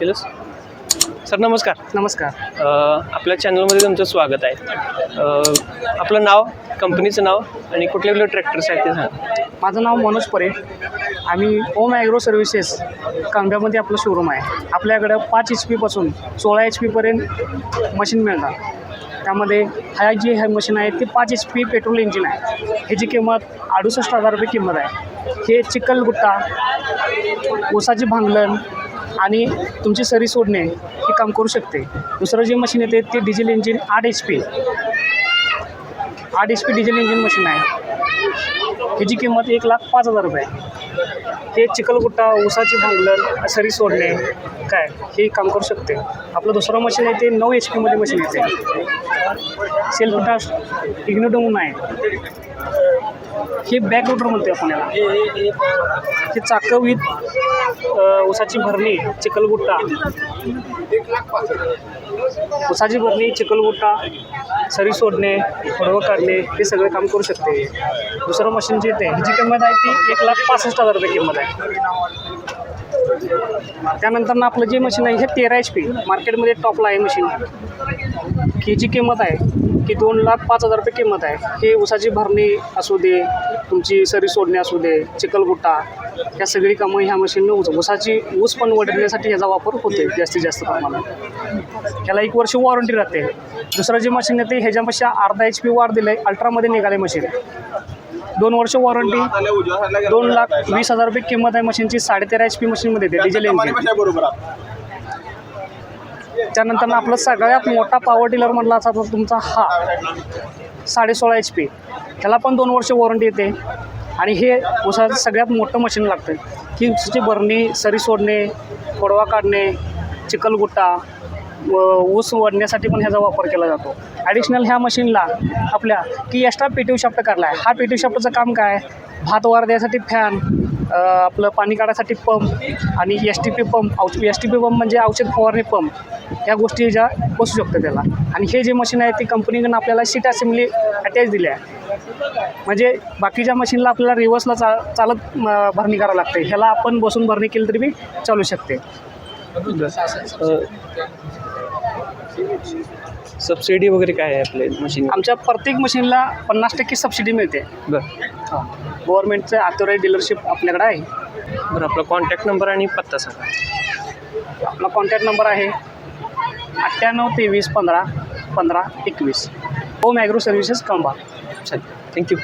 केलंस? सर नमस्कार. नमस्कार. अ, आपल्या चॅनलमध्ये तुमचं स्वागत आहे. अ, आपलं नाव कंपनीचं नाव आणि कुठले कुठले ट्रॅक्टर्स आहेत ते सांगा. माझं नाव मनोज परे. आम्ही ओम ॲग्रो सर्व्हिसेस कांब्यामध्ये आपलं शोरूम आहे. आपल्याकडं पाच एच पीपासून सोळा एच पीपर्यंत मशीन मिळतात. त्यामध्ये ह्या जी हे मशीन आहे ते पाच एच पी पेट्रोल इंजिन आहे. ह्याची किंमत अडुसष्ट हजार रुपये किंमत आहे. हे चिखलगुट्टा ऊसाची भांगलन आणि तुमची सरी सोडणे हे काम करू शकते. दुसरं जे मशीन येते ते डिझेल इंजिन आठ एच पी आठ H P diesel engine machine आहे. ह्याची किंमत एक लाख पाच हजार रुपये. आहे. हे चिखलगुट्टा ऊसाची भांगलर सरी सोडणे काय हे काम करू शकते. आपलं दुसरं मशीन आहे ते नऊ एच पीमध्ये मशीन येते. सेल्फ टास्क इग्निटो म्हणून आहे. हे बॅक रोटर म्हणते आपण याला. हे चाकं विथ ऊसाची भरणी चिखलगुट्टा. ऊसाची भरणी चिखलगुट्टा सरी सोडणे फडवं काढणे हे सगळं काम करू शकते. दुसरं मशीन जे येते ह्याची किंमत आहे ती एक लाख पासष्ट हजार रुपये किंमत आहे. त्यानंतर आपलं जे मशीन आहे हे तेरा एच पी मार्केटमध्ये टॉपला आहे मशीन ह्याची किंमत आहे की दोन लाख पाच हजार रुपये किंमत आहे. हे ऊसाची भरणी असू दे तुमची सरी सोडणे असू दे चिखलगुट्टा या सगळी कामं ह्या मशीननं उच ऊसाची ऊस पण वडण्यासाठी ह्याचा वापर होते जास्तीत जास्त प्रमाणात. ह्याला एक वर्ष वॉरंटी राहते. दुसरं जे मशीन येते ह्याच्यापेक्षा अर्धा एच पी वाढ दिलं आहे अल्ट्रामध्ये निघाले मशीन दोन वर्ष वॉरंटी दोन लाख वीस हजार रुपये किंमत आहे मशीनची साडेतेरा एच पी मशीनमध्ये येते डिझेल इंजिन त्यानंतर आपलं सगळ्यात मोठा पॉवर टिलर म्हटला असा तर तुमचा हा. साडे सोळा एच पी ह्याला पण दोन वर्ष वॉरंटी येते. आणि हे ऊसाचं सगळ्यात मोठं मशीन लागतं ही ऊसाची भरणी सरी सोडणे खोडवा काढणे चिखलगुट्टा ऊस वडण्यासाठी पण ह्याचा वापर केला जातो. ॲडिशनल ह्या मशीनला आपल्या की एक्स्ट्रा पेटीव शाफ्ट काढला आहे. हा पेटीव शाफ्टचं काम काय? भात वार द्यासाठी फॅन आपलं पाणी काढायसाठी पंप आणि एस टी पी पंप औष एस टी पी पंप म्हणजे औषध फवारणी पंप या गोष्टी ज्या बसू शकतात त्याला. आणि हे जे मशीन आहे ते कंपनीकडून आपल्याला सीट असेंब्ली अटॅच दिली आहे. म्हणजे बाकीच्या मशीनला आपल्याला रिव्हर्सला चा चालत भरणी करावं लागते. ह्याला आपण बसून भरणी केली तरी बी चालू शकते. सबसिडी वगैरे काय? आहे आपले मशीन आमच्या प्रत्येक मशीनला पन्नास टक्के सबसिडी मिळते. बरं. गव्हर्नमेंटचं ऑथोराईज डीलरशिप आपल्याकडे आहे. बरं आपला कॉन्टॅक्ट नंबर आणि पत्ता सांगा. आपला कॉन्टॅक्ट नंबर आहे अठ्ठ्याण्णव तेवीस पंधरा पंधरा एकवीस. होम ॲग्रो सर्व्हिसेस कंबा चालेल थँक्यू